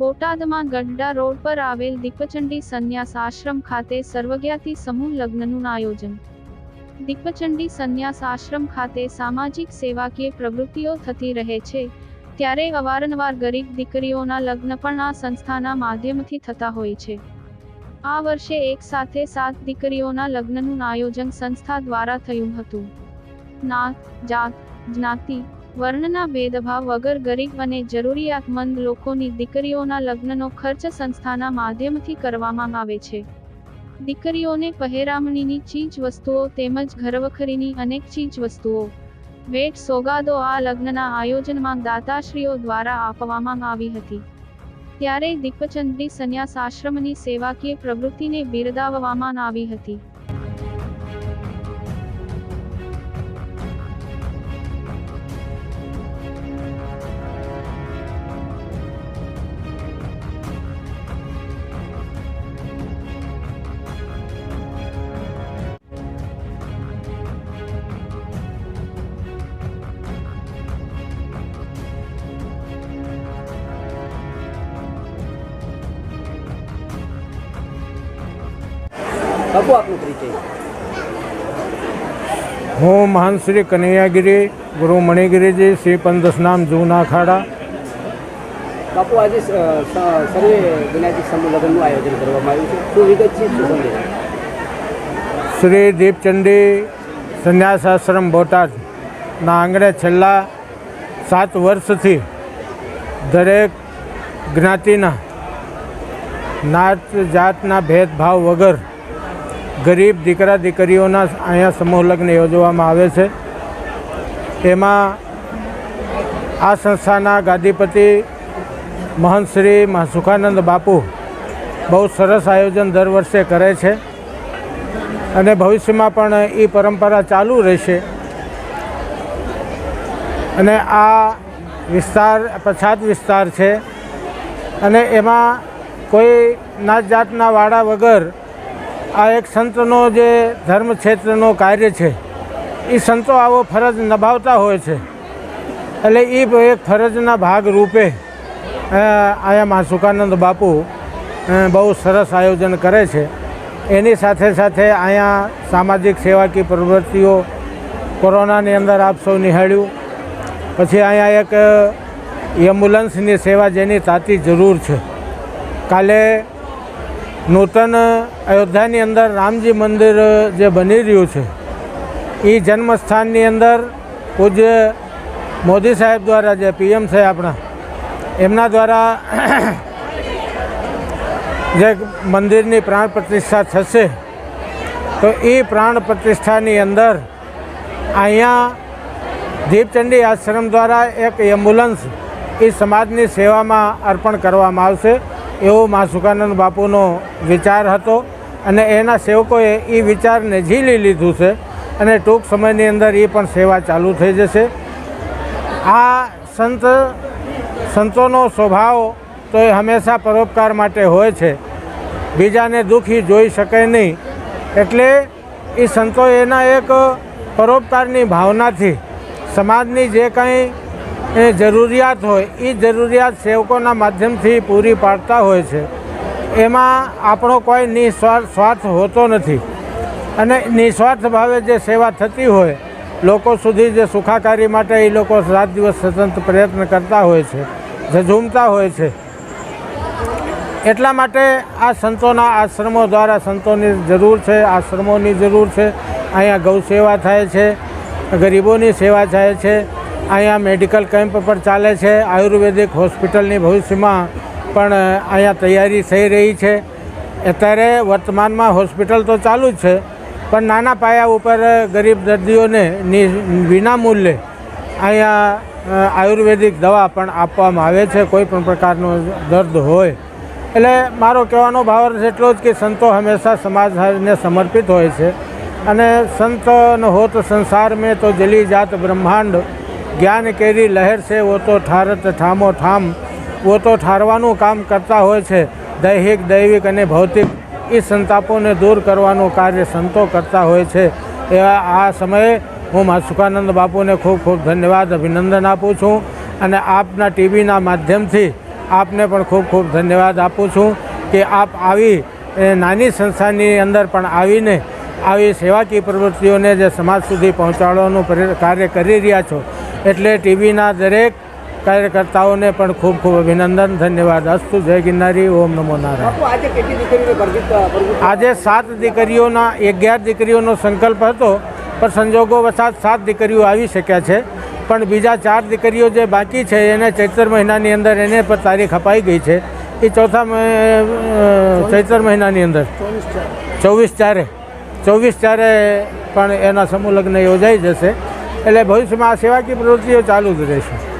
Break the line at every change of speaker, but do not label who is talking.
બોટાદમાં ગઢડા રોડ પર આવેલ દીપચંડી સંન્યાસ આશ્રમ ખાતે સર્વજ્ઞાતિ સમૂહ લગ્નનું આયોજન. દીપચંડી સંન્યાસ આશ્રમ ખાતે સામાજિક સેવાકીય પ્રવૃત્તિઓ થતી રહે છે, ત્યારે અવારનવાર ગરીબ દીકરીઓના લગ્ન પણ આ સંસ્થાના માધ્યમથી થતા હોય છે. આ વર્ષે એક સાથે સાત દીકરીઓના લગ્નનું આયોજન સંસ્થા દ્વારા થયું હતું. નાથ જાત, જ્ઞાતિ વર્ણના ભેદભાવ વગર ગરીબ અને જરૂરિયાતમંદ લોકોની દીકરીઓના લગ્નનો ખર્ચ સંસ્થાના માધ્યમથી કરવામાં આવે છે. દીકરીઓને પહેરામણીની ચીજ વસ્તુઓ તેમજ ઘરવખરીની અનેક ચીજ વસ્તુઓ ભેટ સોગાદો આ લગ્નના આયોજનમાં દાતાશ્રીઓ દ્વારા આપવામાં આવી હતી. ત્યારે દીપચંદ્રી સંન્યાસ આશ્રમની સેવાકીય પ્રવૃત્તિને બિરદાવવામાં આવી હતી.
આપો આપનો પરિચય.
હું મહાન શ્રી કનૈયાગીરી ગુરુ મણિગીરીજી શ્રી પંદસનામ જૂના ખાડા
બાપુ આજે સર્વે વિનાયક સમૂહ લગ્નનું આયોજન કરવામાં આવ્યું છે. શું વિગત છે શું સંદેશ?
શ્રી દીપચંડી સંન્યાસ આશ્રમ બોટાદના આંગણે છેલ્લા સાત વર્ષથી દરેક જ્ઞાતિના નાત જાતના ભેદભાવ વગર ગરીબ દીકરા દીકરીઓના અહીંયા સમૂહ લગ્ન યોજવામાં આવે છે. એમાં આ સંસ્થાના ગાદીપતિ મહંત શ્રી સુખાનંદ બાપુ બહુ સરસ આયોજન દર વર્ષે કરે છે અને ભવિષ્યમાં પણ એ પરંપરા ચાલુ રહેશે. અને આ વિસ્તાર પછાત વિસ્તાર છે અને એમાં કોઈ નાત જાતના વાડા વગર આ એક સંતનો જે ધર્મ ક્ષેત્રનો કાર્ય છે એ સંતો આવો ફરજ નિભાવતા હોય છે. એટલે એ એક ફરજના ભાગ રૂપે આયા મા સુકાનંદ બાપુ બહુ સરસ આયોજન કરે છે. એની સાથે સાથે અહીંયા સામાજિક સેવાકીય પ્રવૃત્તિઓ કોરોનાની અંદર આપ સૌ નિહાળ્યું. પછી અહીંયા એક એમ્બ્યુલન્સની સેવા જેની તાતી જરૂર છે. કાલે નૂતન અયોધ્યાની અંદર રામજી મંદિર જે બની રહ્યું છે એ જન્મસ્થાનની અંદર પૂજ્ય મોદી સાહેબ દ્વારા જે પીએમ છે આપણા, એમના દ્વારા જે મંદિરની પ્રાણ પ્રતિષ્ઠા થશે, તો એ પ્રાણ પ્રતિષ્ઠાની અંદર અહીંયા દીપચંડી આશ્રમ દ્વારા એક એમ્બ્યુલન્સ એ સમાજની સેવામાં અર્પણ કરવામાં આવશે. એવો મા સુકાનંદ બાપુનો વિચાર હતો અને એના સેવકોએ એ વિચારને ઝીલી લીધું છે અને ટૂંક સમયની અંદર એ પણ સેવા ચાલુ થઈ જશે. આ સંત, સંતોનો સ્વભાવ તો એ હંમેશા પરોપકાર માટે હોય છે. બીજાને દુઃખી જોઈ શકે નહીં. એટલે એ સંતો એના એક પરોપકારની ભાવનાથી સમાજની જે કંઈ એ જરૂરિયાત હોય એ જરૂરિયાત સેવકોના માધ્યમથી પૂરી પાડતા હોય છે. એમાં આપણો કોઈ નિસ્વાર્થ સ્વાર્થ હોતો નથી. અને નિસ્વાર્થ ભાવે જે સેવા થતી હોય, લોકો સુધી જે સુખાકારી માટે એ લોકો રાત દિવસ સતત પ્રયત્ન કરતા હોય છે, ઝઝૂમતા હોય છે. એટલા માટે આ સંતોના આશ્રમો દ્વારા સંતોની જરૂર છે, આશ્રમોની જરૂર છે. અહીંયા ગૌ સેવા થાય છે, ગરીબોની સેવા થાય છે. અહીંયા મેડિકલ કેમ્પ પણ ચાલે છે. આયુર્વેદિક હોસ્પિટલની ભવિષ્યમાં પણ અહીંયા તૈયારી થઈ રહી છે. અત્યારે વર્તમાનમાં હોસ્પિટલ તો ચાલુ જ છે, પણ નાના પાયા ઉપર ગરીબ દર્દીઓને વિનામૂલ્યે અહીંયા આયુર્વેદિક દવા પણ આપવામાં આવે છે. કોઈ પણ પ્રકારનો દર્દ હોય. એટલે મારો કહેવાનો ભાવ એટલો જ કે સંતો હંમેશા સમાજને સમર્પિત હોય છે. અને સંતન હોત સંસાર મેં તો જલી જાત બ્રહ્માંડ જ્ઞાન કેરી લહેર છે, વો તો ઠારત ઠામો ઠામ. વો તો ઠારવાનું કામ કરતા હોય છે, દૈહિક, દૈવિક અને ભૌતિક. એ સંતાપોને દૂર કરવાનું કાર્ય સંતો કરતા હોય છે. એવા આ સમયે હું મા સુખાનંદ બાપુને ખૂબ ખૂબ ધન્યવાદ, અભિનંદન આપું છું અને આપના ટીવીના માધ્યમથી આપને પણ ખૂબ ખૂબ ધન્યવાદ આપું છું કે આપ આવી નાની સંસ્થાની અંદર પણ આવીને આવી સેવાકીય પ્રવૃત્તિઓને જે સમાજ સુધી પહોંચાડવાનું કાર્ય કરી રહ્યા છો એટલે ટીવીના દરેક કાર્યકર્તાઓને પણ ખૂબ ખૂબ અભિનંદન ધન્યવાદ. અસ્તુ જય ગિરનારી ઓમ નમો નારાયણ.
આજે
સાત દીકરીઓના અગિયાર દીકરીઓનો સંકલ્પ હતો પણ સંજોગો વસાત સાત દીકરીઓ આવી શક્યા છે. પણ બીજા ચાર દીકરીઓ જે બાકી છે એને ચૈતર મહિનાની અંદર એને પર તારીખ અપાઈ ગઈ છે. એ ચોથા ચૈતર મહિનાની અંદર. ચોવીસ ચારે. ચોવીસ ચારે પણ એના સમૂહ લગ્ન યોજાઈ જશે. એટલે ભવિષ્યમાં આ સેવાકીય પ્રવૃત્તિઓ ચાલુ જ રહેશે.